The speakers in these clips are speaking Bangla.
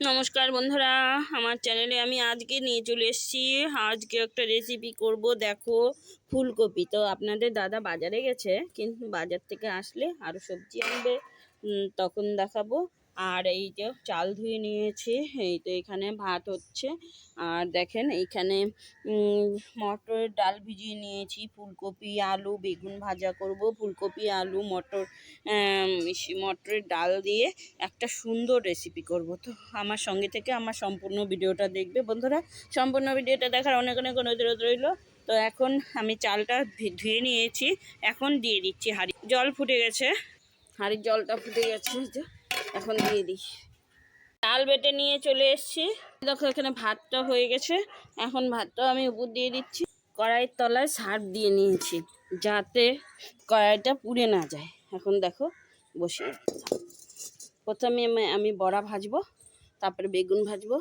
নমস্কার বন্ধুরা, আমার চ্যানেলে আমি আজকে নিয়ে চলে এসেছি। আজকে একটা রেসিপি করব, দেখো, ফুলকপি। তো আপনাদের দাদা বাজারে গেছে, কিন্তু বাজার থেকে আসলে আরও সবজি আনবে তখন দেখাবো। আর এই যে চাল ধুয়ে নিয়েছি, এই তো এখানে ভাত হচ্ছে। আর দেখেন এইখানে মটরের ডাল ভিজিয়ে নিয়েছি, ফুলকপি, আলু, বেগুন ভাজা করব। ফুলকপি, আলু, মটর মটরের ডাল দিয়ে একটা সুন্দর রেসিপি করব। তো আমার সঙ্গে থেকে আমার সম্পূর্ণ ভিডিওটা দেখবে। বন্ধুরা, সম্পূর্ণ ভিডিওটা দেখার অনেক অনেক অনুরোধ রইল। তো এখন আমি চালটা ধুয়ে নিয়েছি। এখন দিয়ে দিচ্ছি হাঁড়ি। জল ফুটে গেছে। হাঁড়ির জলটা ফুটে গেছে এখন দিয়ে দিই চাল বেটে নিয়ে চলে এসেছি। দেখো এখানে ভাতটা হয়ে গেছে। এখন ভাতটা আমি উপর দিয়ে দিচ্ছি। কড়াইয়ের তলায় সার দিয়ে নিয়েছি যাতে কড়াইটা পুড়ে না যায়। এখন দেখো দিলাম। প্রথমে আমি- আমি বড়া ভাজবো, তারপরে বেগুন ভাজবো।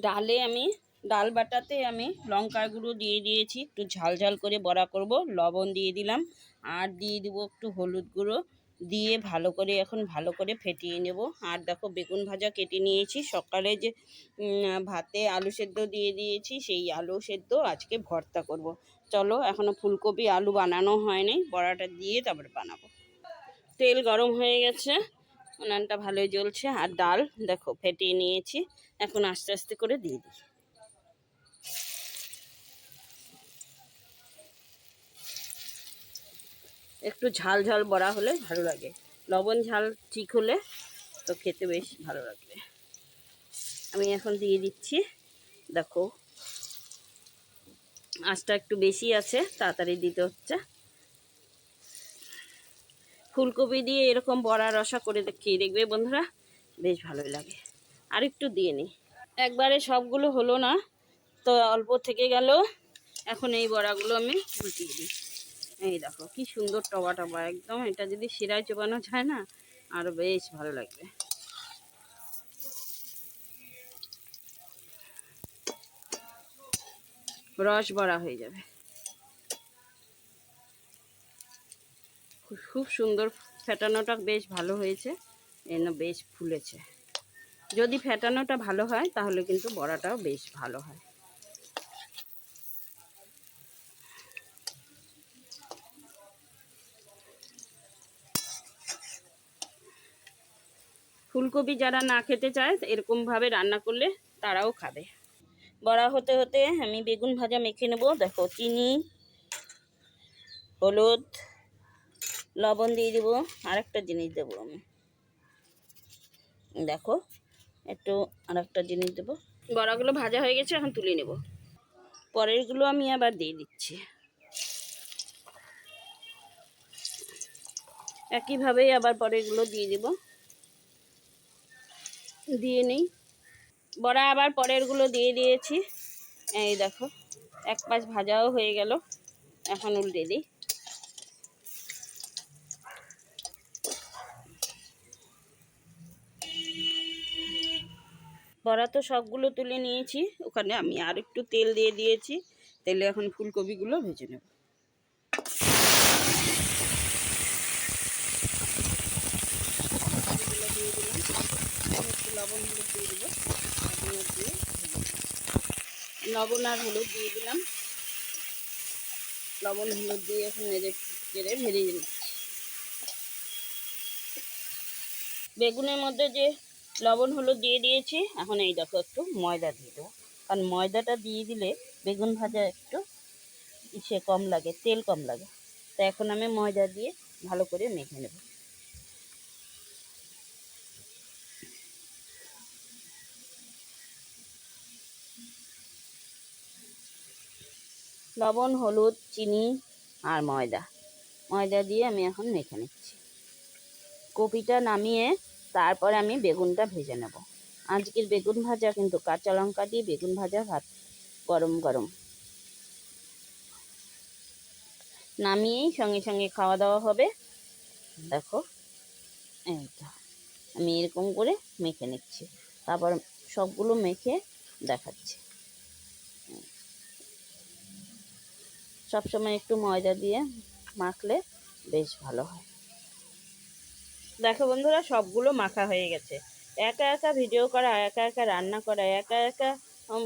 ডালে আমি, ডাল বাটাতে আমি লঙ্কার গুঁড়ো দিয়ে দিয়েছি। একটু ঝাল ঝাল করে বড়া করব, লবণ দিয়ে দিলাম। আর দিয়ে দিব একটু হলুদ গুঁড়ো। দিয়ে ভালো করে এখন ভালো করে ফেটিয়ে নেব। আর দেখো বেগুন ভাজা কেটে নিয়েছি। সকালে যে ভাতে আলু সেদ্ধ দিয়ে দিয়েছি, সেই আলু সেদ্ধ আজকে ভর্তা করব। চলো এখনও ফুলকপি, আলু বানানো হয়নি। বড়াটা দিয়ে তারপরে বানাবো। তেল গরম হয়ে গেছে। উনানটা ভালোই জ্বলছে। আর ডাল দেখো, ফেটিয়ে নিয়েছি। এখন আস্তে আস্তে করে দিয়ে দিই। একটু ঝাল ঝাল বড়া হলে ভালো লাগে। লবণ ঝাল ঠিক হলে তো খেতে বেশ ভালো লাগবে। আমি এখন দিয়ে দিচ্ছি, দেখো। আঁচটা একটু বেশি আছে, তাড়াতাড়ি দিতে হচ্ছে। ফুলকপি দিয়ে এরকম বড়া রসা করে খেয়ে দেখবে বন্ধুরা, বেশ ভালোই লাগে। আর একটু দিয়ে নিই। একবারে সবগুলো হলো না, তো অল্প থেকে গেল। এখন এই বড়াগুলো আমি উল্টিয়ে দিই এই দেখো, কি সুন্দর টবা টবা, একদম এটা যদি শিরায় চোবানো যায় না আরও বেশ ভালো লাগবে। রস বড়া হয়ে যাবে। খুব সুন্দর ফেটানোটা বেশ ভালো হয়েছে, এন বেশ ফুলেছে। যদি ফেটানোটা ভালো হয়, তাহলে কিন্তু বড়াটাও বেশ ভালো হয়। ফুলকপি যারা না খেতে চায়, এরকমভাবে রান্না করলে তারাও খাবে। বড়া হতে হতে আমি বেগুন ভাজা মেখে নেব। দেখো, চিনি, হলুদ, লবণ দিয়ে দেবো। আর একটা জিনিস দেবো আমি। দেখো, একটু আর একটা জিনিস দেবো। বড়াগুলো ভাজা হয়ে গেছে, এখন তুলে নেব। পরেরগুলো আমি আবার দিয়ে দিচ্ছি। একইভাবেই আবার পরেরগুলো দিয়ে দিব। দিয়ে নেই। বড়া আবার পরেরগুলো দিয়ে দিয়েছি। এই দেখো, এক পাশ ভাজাও হয়ে গেল। এখন উল্টে দিই। বড়া তো সবগুলো তুলে নিয়েছি। ওখানে আমি আর একটু তেল দিয়ে দিয়েছি। তেলে এখন ফুলকপিগুলো ভেজে নেব ফুলকপিগুলো দিয়ে দিলাম একটু লবণ হলুদ দিয়ে দেবো। লবণ আর হলুদ দিয়ে দিলাম। লবণ হলুদ দিয়ে এখন নেড়ে চেড়ে ভেজে নিচ্ছি। বেগুনের মধ্যে যে লবণ হলুদ দিয়ে দিয়েছি, এখন এই দেখো একটু ময়দা দিয়ে দেবো। কারণ ময়দাটা দিয়ে দিলে বেগুন ভাজা একটু ইসে কম লাগে, তেল কম লাগে। তো এখন আমি ময়দা দিয়ে ভালো করে মেখে নেব। লবণ, হলুদ, চিনি আর ময়দা। ময়দা দিয়ে আমি এখন মেখে নিচ্ছি। কপিটা নামিয়ে তারপরে আমি বেগুনটা ভেজে নেব। আজকের বেগুন ভাজা কিন্তু কাঁচা লঙ্কা দিয়ে বেগুন ভাজা ভাত গরম গরম। নামিয়েই সঙ্গে সঙ্গে খাওয়া দাওয়া হবে। দেখো এই তো আমি এরকম করে মেখে নিচ্ছি। তারপর সবগুলো মেখে দেখাচ্ছি। সবসময় একটু ময়দা দিয়ে মাখলে বেশ ভালো হয়। দেখো বন্ধুরা, সবগুলো মাখা হয়ে গেছে। একা একা ভিডিও করা, একা একা রান্না করা, একা একা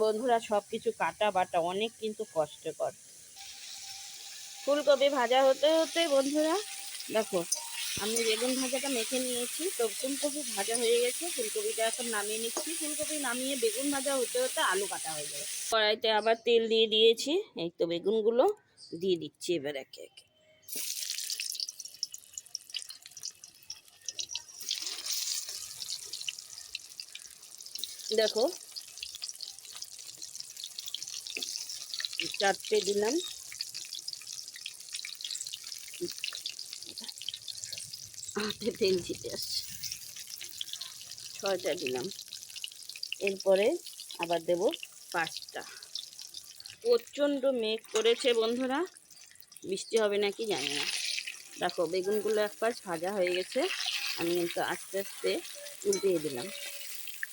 বন্ধুরা সব কিছু কাটা বাটা অনেক কিন্তু কষ্টকর। ফুলকপি ভাজা হতে হতে বন্ধুরা, দেখো, আমি বেগুন ভাজাটা মেখে নিয়েছি। তো ফুলকপি ভাজা হয়ে গেছে, ফুলকপিটা এখন নামিয়ে নিচ্ছি। ফুলকপি নামিয়ে বেগুন ভাজা হতে হতে আলু কাটা হয়ে যাবে কড়াইতে আবার তেল দিয়ে দিয়েছি, এই তো বেগুনগুলো। দিয়ে দিচ্ছি এবার একে একে। দেখো, চারটে দিলাম। হাতে তেল ছিটে আসছে। ছয়টা দিলাম। এরপরে আবার দেব পাঁচটা। প্রচণ্ড মেঘ করেছে বন্ধুরা। বৃষ্টি হবে নাকি জানি না। দেখো, বেগুনগুলো এক পাশ ভাজা হয়ে গেছে। আমি কিন্তু আস্তে আস্তে উল্টিয়ে দিলাম।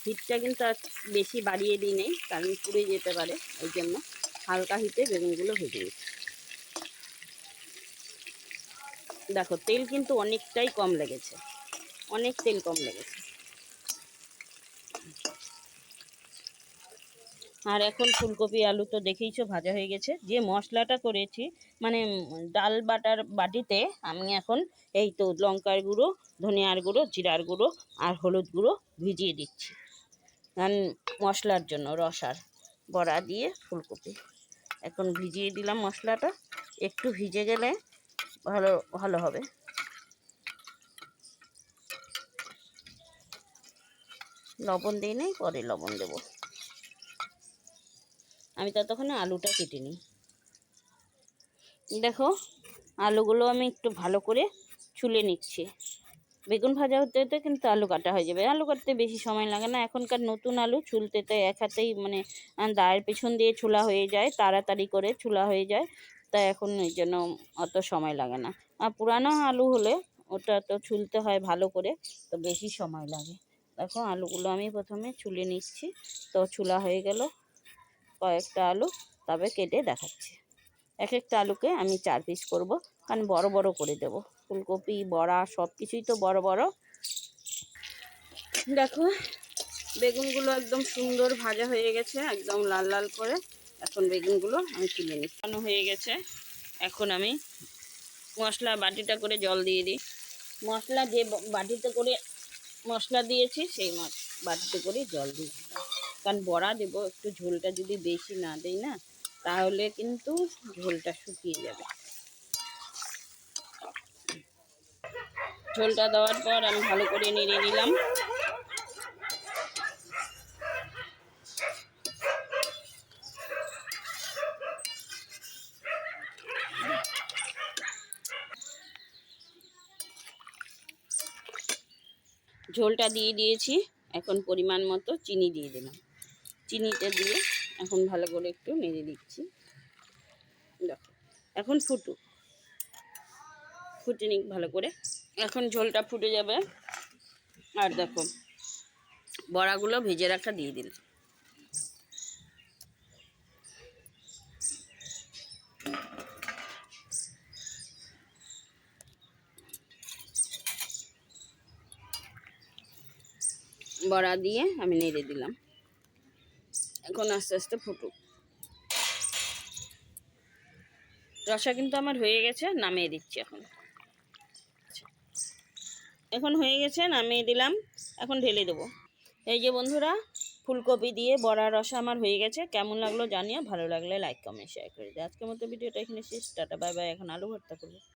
হিটটা কিন্তু আর বেশি বাড়িয়ে দিই নেই, কারণ পুড়ে যেতে পারে। ওই জন্য হালকা হিটে বেগুনগুলো ভেজে দিচ্ছি দেখো, তেল কিন্তু অনেকটাই কম লেগেছে। অনেক তেল কম লেগেছে। আর এখন ফুলকপি, আলু তো দেখেইছো ভাজা হয়ে গেছে। যে মশলাটা করেছি মানে ডাল বাটার বাটিতে আমি এখন এই তো লঙ্কার গুঁড়ো, ধনিয়ার গুঁড়ো, জিরার গুঁড়ো আর হলুদ গুঁড়ো ভিজিয়ে দিচ্ছি। কারণ মশলার জন্য রসার বড়া দিয়ে ফুলকপি। এখন ভিজিয়ে দিলাম মশলাটা। একটু ভিজে গেলে ভালো ভালো হবে। লবণ দিই নেই, পরে লবণ দেব। আমি ততক্ষণে আলুটা কেটে নিই। দেখো, আলুগুলো আমি একটু ভালো করে ছুলে নিচ্ছি। বেগুন ভাজা হতে হতে কিন্তু আলু কাটা হয়ে যাবে। আলু কাটতে বেশি সময় লাগে না। এখনকার নতুন আলু ছুলতে তো এক হাতেই মানে দায়ের পেছন দিয়ে ছুলা হয়ে যায়, তাড়াতাড়ি করে ছুলা হয়ে যায়। তা এখন ওই জন্য অত সময় লাগে না। আর পুরানো আলু হলে ওটা তো ছুলতে হয় ভালো করে, তো বেশি সময় লাগে। দেখো, আলুগুলো আমি প্রথমে ছুলে নিচ্ছি। তো ছুলা হয়ে গেল। কয়েকটা আলু তবে কেটে দেখাচ্ছি। এক একটা আলুকে আমি চার পিস করব, কারণ বড় বড় করে দেব। ফুলকপি, বড়া সব কিছুই তো বড় বড়। দেখো, বেগুনগুলো একদম সুন্দর ভাজা হয়ে গেছে, একদম লাল লাল করে। এখন বেগুনগুলো আমি তুলে নিই হয়ে গেছে। এখন আমি মশলা বাটিটা করে জল দিয়ে দিই। মশলা যে বাটিতে করে মশলা দিয়েছি, সেই বাটিতে করে জল দিই কারণ বড়া দেবো, একটু ঝোলটা যদি বেশি না দেই না, তাহলে কিন্তু ঝোলটা শুকিয়ে যাবে। ঝোলটা দেওয়ার পর আমি ভালো করে নেড়ে নিলাম। ঝোলটা দিয়ে দিয়েছি, এখন পরিমাণ মতো চিনি দিয়ে দিলাম। চিনিটা দিয়ে এখন ভালো করে একটু নেড়ে দিচ্ছি। দেখো, এখন ফুটুক ফুটে নিক ভালো করে। এখন ঝোলটা ফুটে যাবে। আর দেখো, বড়াগুলো ভেজে রাখা দিয়ে দিল বড়া দিয়ে আমি নেড়ে দিলাম। এখন আস্তে আস্তে ফুটুক। রসা কিন্তু আমার হয়ে গেছে, নামিয়ে দিচ্ছি এখন। এখন হয়ে গেছে, নামিয়ে দিলাম, এখন ঢেলে দেবো। এই যে বন্ধুরা, ফুলকপি দিয়ে বড়া রসা আমার হয়ে গেছে, কেমন লাগল জানিও, ভালো লাগলে লাইক কমেন্ট শেয়ার করে দিও। আজকের মতো ভিডিওটা এখানে শেষ, টাটা বাই বাই এখন আলু ভর্তা করব।